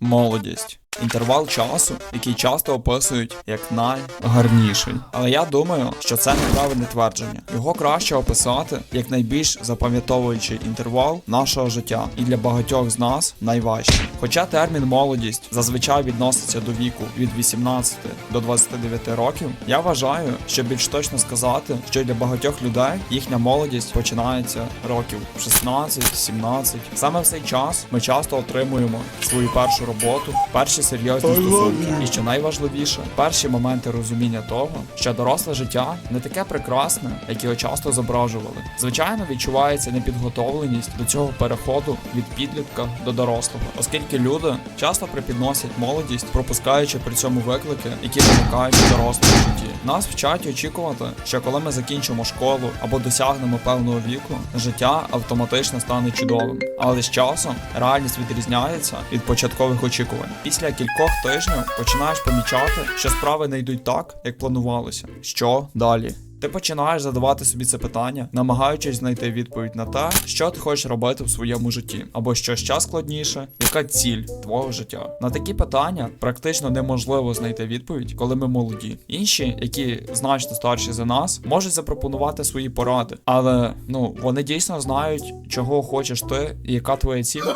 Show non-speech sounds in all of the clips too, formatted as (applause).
молодість. Інтервал часу, який часто описують як найгарніший. Але я думаю, що це неправильне твердження. Його краще описати як найбільш запам'ятовуючий інтервал нашого життя, і для багатьох з нас найважчий. Хоча термін молодість зазвичай відноситься до віку від 18 до 29 років, я вважаю, що більш точно сказати, що для багатьох людей їхня молодість починається років 16-17. Саме в цей час ми часто отримуємо свою першу роботу, перші серйозні стосунки, і що найважливіше, перші моменти розуміння того, що доросле життя не таке прекрасне, як його часто зображували. Звичайно, відчувається непідготовленість до цього переходу від підлітка до дорослого, оскільки люди часто припідносять молодість, пропускаючи при цьому виклики, які виникають житті. Нас вчать очікувати, що коли ми закінчимо школу або досягнемо певного віку, життя автоматично стане чудовим. Але з часом реальність відрізняється від початкових очікувань. Після кількох тижнів починаєш помічати, що справи не йдуть так, як планувалося. Що далі? Ти починаєш задавати собі це питання, намагаючись знайти відповідь на те, що ти хочеш робити в своєму житті, або що ще складніше, яка ціль твого життя. На такі питання практично неможливо знайти відповідь, коли ми молоді. Інші, які значно старші за нас, можуть запропонувати свої поради, але ну вони дійсно знають, чого хочеш ти і яка твоя ціль. (laughs)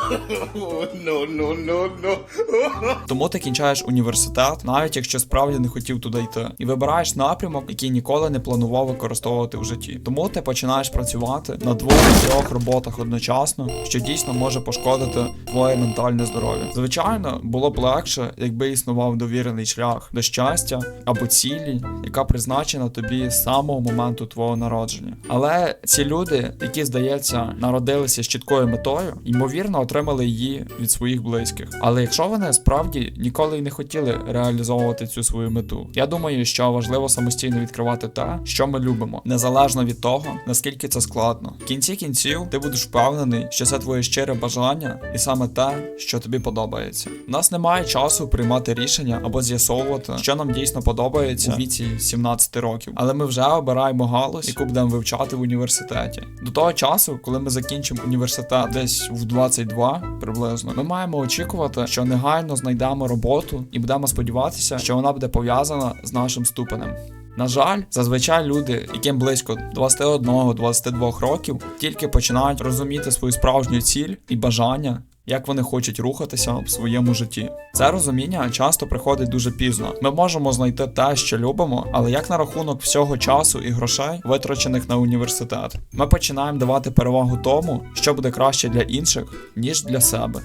No, no, no, no. (laughs) Тому ти кінчаєш університет, навіть якщо справді не хотів туди йти, і вибираєш напрямок, який ніколи не планував використовувати в житті. Тому ти починаєш працювати на двох-трьох роботах одночасно, що дійсно може пошкодити твоє ментальне здоров'я. Звичайно, було б легше, якби існував довірений шлях до щастя або цілі, яка призначена тобі з самого моменту твого народження. Але ці люди, які здається, народилися з чіткою метою, ймовірно, отримали її від своїх близьких. Але якщо вони справді ніколи й не хотіли реалізовувати цю свою мету, я думаю, що важливо самостійно відкривати те, що ми любимо, незалежно від того, наскільки це складно. В кінці кінців ти будеш впевнений, що це твоє щире бажання, і саме те, що тобі подобається. У нас немає часу приймати рішення або з'ясовувати, що нам дійсно подобається у віці 17 років. Але ми вже обираємо галузь, яку будемо вивчати в університеті. До того часу, коли ми закінчимо університет десь в 22 приблизно, ми маємо очікувати, що негайно знайдемо роботу і будемо сподіватися, що вона буде пов'язана з нашим ступенем. На жаль, зазвичай люди, яким близько 21-22 років, тільки починають розуміти свою справжню ціль і бажання. Як вони хочуть рухатися в своєму житті, це розуміння часто приходить дуже пізно. Ми можемо знайти те, що любимо, але як на рахунок всього часу і грошей, витрачених на університет, ми починаємо давати перевагу тому, що буде краще для інших, ніж для себе.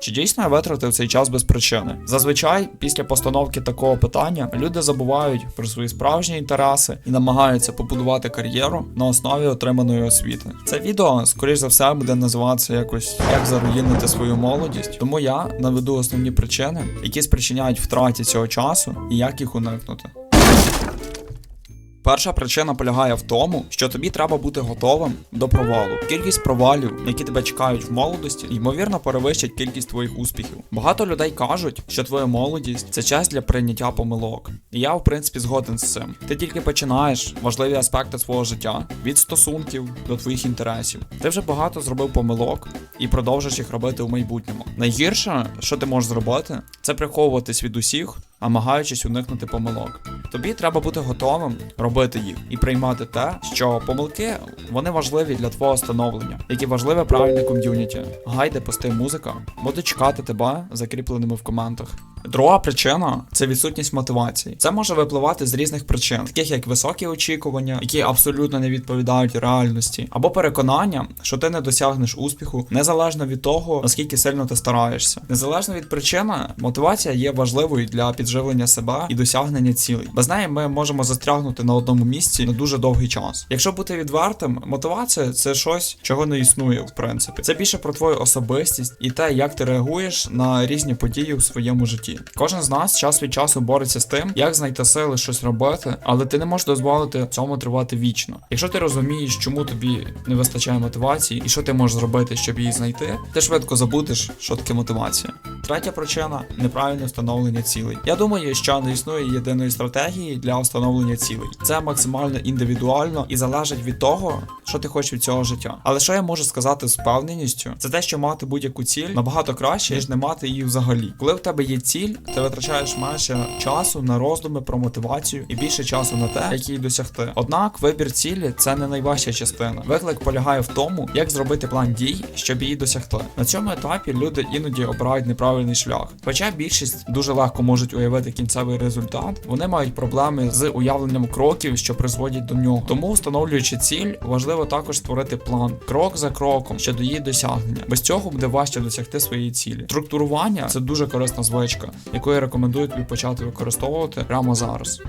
Чи дійсно я витратив цей час без причини? Зазвичай, після постановки такого питання, люди забувають про свої справжні інтереси і намагаються побудувати кар'єру на основі отриманої освіти. Це відео, скоріш за все, буде називатися якось як заруїнити свою молодість. Тому я наведу основні причини, які спричиняють втраті цього часу і як їх уникнути. Перша причина полягає в тому, що тобі треба бути готовим до провалу. Кількість провалів, які тебе чекають в молодості, ймовірно перевищить кількість твоїх успіхів. Багато людей кажуть, що твоя молодість це час для прийняття помилок. І я, в принципі, згоден з цим. Ти тільки починаєш важливі аспекти свого життя від стосунків до твоїх інтересів. Ти вже багато зробив помилок і продовжиш їх робити у майбутньому. Найгірше, що ти можеш зробити, це приховуватись від усіх, намагаючись уникнути помилок. Тобі треба бути готовим робити їх і приймати те, що помилки вони важливі для твого становлення, які важливе правильне ком'юніті. Гайде пости музика буде чекати тебе закріпленими в коментах. Друга причина це відсутність мотивації. Це може випливати з різних причин, таких як високі очікування, які абсолютно не відповідають реальності, або переконання, що ти не досягнеш успіху, незалежно від того, наскільки сильно ти стараєшся. Незалежно від причини, мотивація є важливою для підживлення себе і досягнення цілей. Без неї ми можемо застрягнути на одному місці на дуже довгий час. Якщо бути відвертим, мотивація це щось, чого не існує, в принципі. Це більше про твою особистість і те, як ти реагуєш на різні події у своєму житті. Житті. Кожен з нас час від часу бореться з тим, як знайти сили щось робити, але ти не можеш дозволити цьому тривати вічно. Якщо ти розумієш, чому тобі не вистачає мотивації і що ти можеш зробити, щоб її знайти, ти швидко забудеш, що таке мотивація. Третя причина неправильне встановлення цілей. Я думаю, що не існує єдиної стратегії для встановлення цілей. Це максимально індивідуально і залежить від того, що ти хочеш від цього життя. Але що я можу сказати з впевненістю, це те, що мати будь-яку ціль набагато краще, ніж не мати її взагалі. Коли в тебе є ціль, ти витрачаєш менше часу на роздуми про мотивацію і більше часу на те, як її досягти. Однак вибір цілі це не найважча частина. Виклик полягає в тому, як зробити план дій, щоб її досягти. На цьому етапі люди іноді обирають неправильний шлях. Хоча більшість дуже легко можуть уявити кінцевий результат, вони мають проблеми з уявленням кроків, що призводять до нього. Тому, встановлюючи ціль, важливо також створити план крок за кроком щодо її досягнення. Без цього буде важче досягти своєї цілі. Структурування це дуже корисна звичка, яку я рекомендую тобі почати використовувати прямо зараз.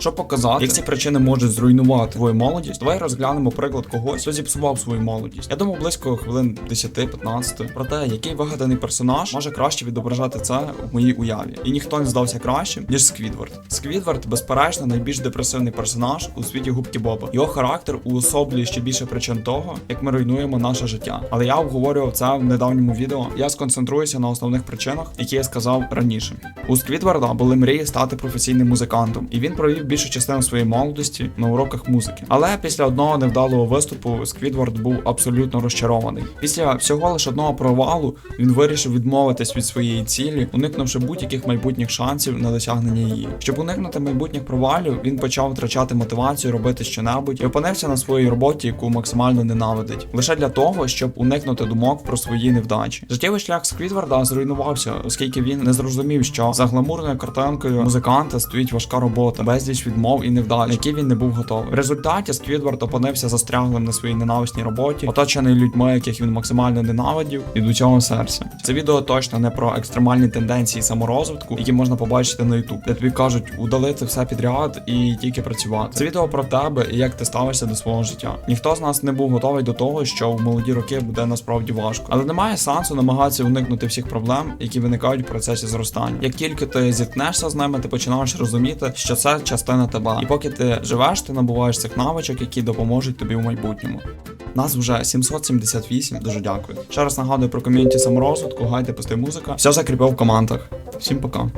Щоб показати, як ці причини можуть зруйнувати твою молодість, давай розглянемо приклад когось, хто зіпсував свою молодість. Я думаю, близько хвилин 10-15 про те, який вигаданий персонаж може краще відображати це в моїй уяві. І ніхто не здався кращим, ніж Сквідвард. Сквідвард, безперечно, найбільш депресивний персонаж у світі губки Боба. Його характер уособлює ще більше причин того, як ми руйнуємо наше життя. Але я обговорював це в недавньому відео. Я сконцентруюся на основних причинах, які я сказав раніше. У Сквідварда були мрії стати професійним музикантом, і він провів більшу частину своєї молодості на уроках музики. Але після одного невдалого виступу Сквідвард був абсолютно розчарований. Після всього лише одного провалу він вирішив відмовитись від своєї цілі, уникнувши будь-яких майбутніх шансів на досягнення її. Щоб уникнути майбутніх провалів, він почав втрачати мотивацію робити щонебудь і опинився на своїй роботі, яку максимально ненавидить, лише для того, щоб уникнути думок про свої невдачі. Життєвий шлях Сквідварда зруйнувався, оскільки він не зрозумів, що за гламурною картинкою музиканта стоїть важка робота, безліч відмов і невдач, які він не був готовий. В результаті Сквідвард опинився застряглим на своїй ненависній роботі, оточений людьми, яких він максимально ненавидів, і до цього серця. Це відео точно не про екстремальні тенденції саморозвитку, які можна побачити на YouTube, де тобі кажуть удалити все підряд і тільки працювати. Це відео про тебе і як ти ставишся до свого життя. Ніхто з нас не був готовий до того, що в молоді роки буде насправді важко, але немає сенсу намагатися уникнути всіх проблем, які виникають в процесі зростання. Як тільки ти зіткнешся з ними, ти починаєш розуміти, що це частина тебе. І поки ти живеш, ти набуваєш цих навичок, які допоможуть тобі в майбутньому. Нас вже 778, дуже дякую. Ще раз нагадую про ком'юніті саморозвитку, гайди, пусти музика. Все закріпив в командах. Всім пока.